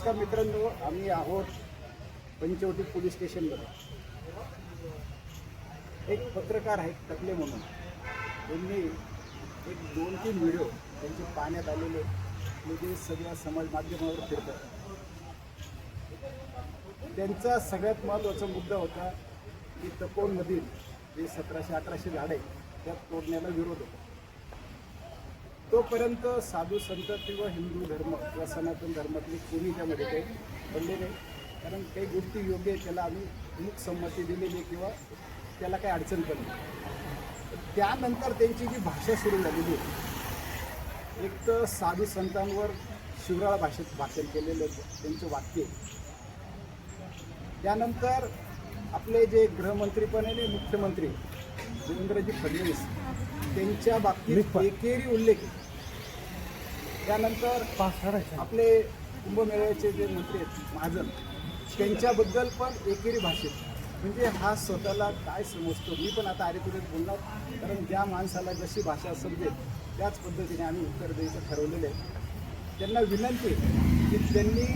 नमस्कार मित्रांनो आम्ही आहोत पंचवटी पोलीस स्टेशनमध्ये एक पत्रकार आहेत टकले म्हणून. त्यांनी एक दोन तीन व्हिडिओ त्यांचे पाहण्यात आलेले म्हणजे सगळ्या समाज माध्यमावर फिरतात. त्यांचा सगळ्यात महत्त्वाचा मुद्दा होता की तपोनमधील जे सतराशे अठराशे झाडे त्या त्यात तोडण्याला विरोध होता. तोपर्यंत साधू संत किंवा हिंदू धर्म किंवा सनातन धर्मातले कोणी त्यामध्ये काही पडले नाही कारण काही गोष्टी योग्य आहे त्याला आम्ही मुख संमती दिलेली किंवा त्याला काही अडचण पण त्यानंतर त्यांची जी भाषा सुरू झालेली आहे एक तर साधू संतांवर शिवराळ भाषेत भाषण केलेलं होतं त्यांचं वाक्य. त्यानंतर आपले जे गृहमंत्री पण आहे मुख्यमंत्री देवेंद्रजी फडणवीस त्यांच्या बाबतीत एकेरी उल्लेख आहे. त्यानंतर आपले कुंभमेळ्याचे जे मंत्री आहेत महाजन त्यांच्याबद्दल पण एकेरी भाषेत. म्हणजे हा स्वतःला काय समजतो? मी पण आता आरेपुरेत बोलणार कारण ज्या माणसाला जशी भाषा समजेल त्याच पद्धतीने आम्ही उत्तर द्यायचं ठरवलेलं आहे. त्यांना विनंती की त्यांनी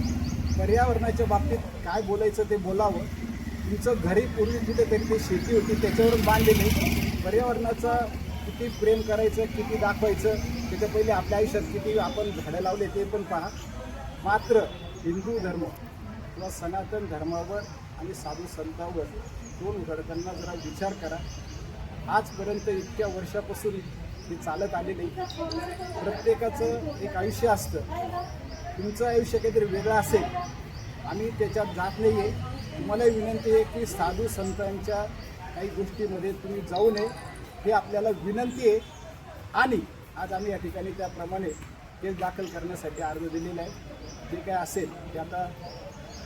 पर्यावरणाच्या बाबतीत काय बोलायचं ते बोलावं. तुमचं घरी पूर्वी कुठेतरी ते शेती होती त्याच्यावरून बांधलेली पर्यावरणाचा किती प्रेम करायचं किती दाखवायचं त्याच्या पहिले आपल्या आयुष्यात किती आपण झाडं लावले ते पण पहा. मात्र हिंदू धर्म किंवा सनातन धर्मावर आणि साधू संतांवर दोन घडकांना जरा विचार करा. आजपर्यंत इतक्या वर्षापासून हे चालत आलेले प्रत्येकाचं एक आयुष्य असतं. तुमचं आयुष्य काहीतरी वेगळं असेल. आम्ही त्याच्यात जात नाही आहे तुम्हाला विनंती आहे की साधू संतांच्या काही गोष्टीमध्ये तुम्ही जाऊ नये. हे आपल्याला विनंती आहे. आणि आज आम्ही या ठिकाणी त्याप्रमाणे केस दाखल करण्यासाठी अर्ज दिलेला आहे. जे काय असेल ते आता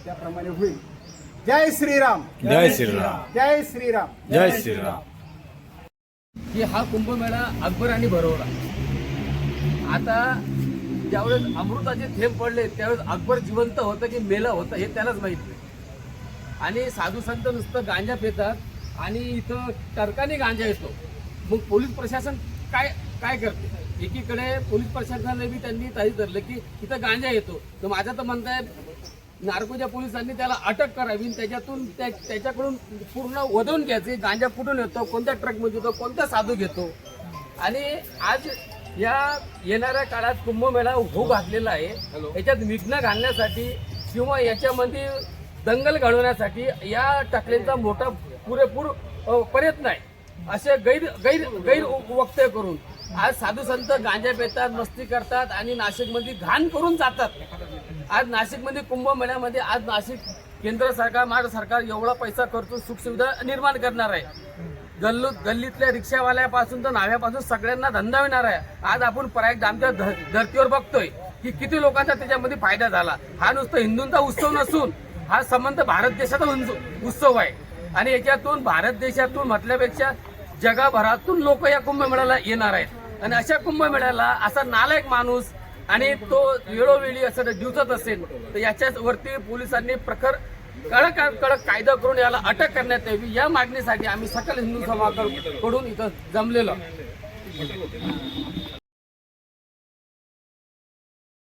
त्याप्रमाणे होईल. जय श्रीराम. जय श्रीराम. जय श्रीराम. जय श्रीराम. की हा कुंभमेळा अकबराने भरवला आता ज्यावेळेस अमृताचे थेंब पडले त्यावेळेस अकबर जिवंत होतं की मेलं होतं हे त्यालाच माहीत नाही. आणि साधू संत नुसतं गांजा पितात आणि इथं टरकाने गांजा येतो. मग पोलीस प्रशासन काय काय करते? एकीकडे पोलीस प्रशासनाने बी त्यांनी तारी धरलं की इथं गांजा येतो. तर माझं तर म्हणत आहे नार्कोच्या पोलिसांनी त्याला अटक करावी आणि त्याच्यातून त्या- त्याच्याकडून पूर्ण वधवून घ्यायचे. गांजा कुठून येतो कोणत्या ट्रकमध्ये येतो कोणता साधू घेतो. आणि आज या येणाऱ्या काळात कुंभमेळा होऊ घातलेला आहे. याच्यात विघ्न घालण्यासाठी किंवा याच्यामध्ये दंगल घडवण्यासाठी या टाकलेचा मोठा पुरेपूर प्रयत्न आहे. असे गैर गैर गैर वक्तव्य करून. आज साधू संत गांजा पेतात मस्ती करतात आणि नाशिकमध्ये घाण करून जातात. आज नाशिकमध्ये कुंभमेळ्यामध्ये आज नाशिक केंद्र सरकार महाराष्ट्र सरकार एवढा पैसा खर्चून सुखसुविधा निर्माण करणार आहे. गल्लू गल्लीतल्या रिक्षावाल्यापासून तर नाव्यापासून सगळ्यांना धंदा मिळणार आहे. आज आपण प्रयाग आमच्या धर्तीवर बघतोय की किती लोकांचा त्याच्यामध्ये फायदा झाला. हा नुसतं हिंदूंचा उत्सव नसून हा संबंध भारत देशाचा उत्सव आहे. आणि याच्यातून भारत देशातून म्हटल्यापेक्षा जगभरातून लोक या कुंभमेळ्याला येणार आहेत. आणि अशा कुंभमेळ्याला असा नालायक माणूस आणि तो वेळोवेळी असं दिवसत असेल तर याच्यावरती पोलिसांनी प्रखर कडक कडक कायदा करून याला अटक करण्यात यावी. या मागणीसाठी आम्ही सकल हिंदू समाजाकडून इथं जमलेलो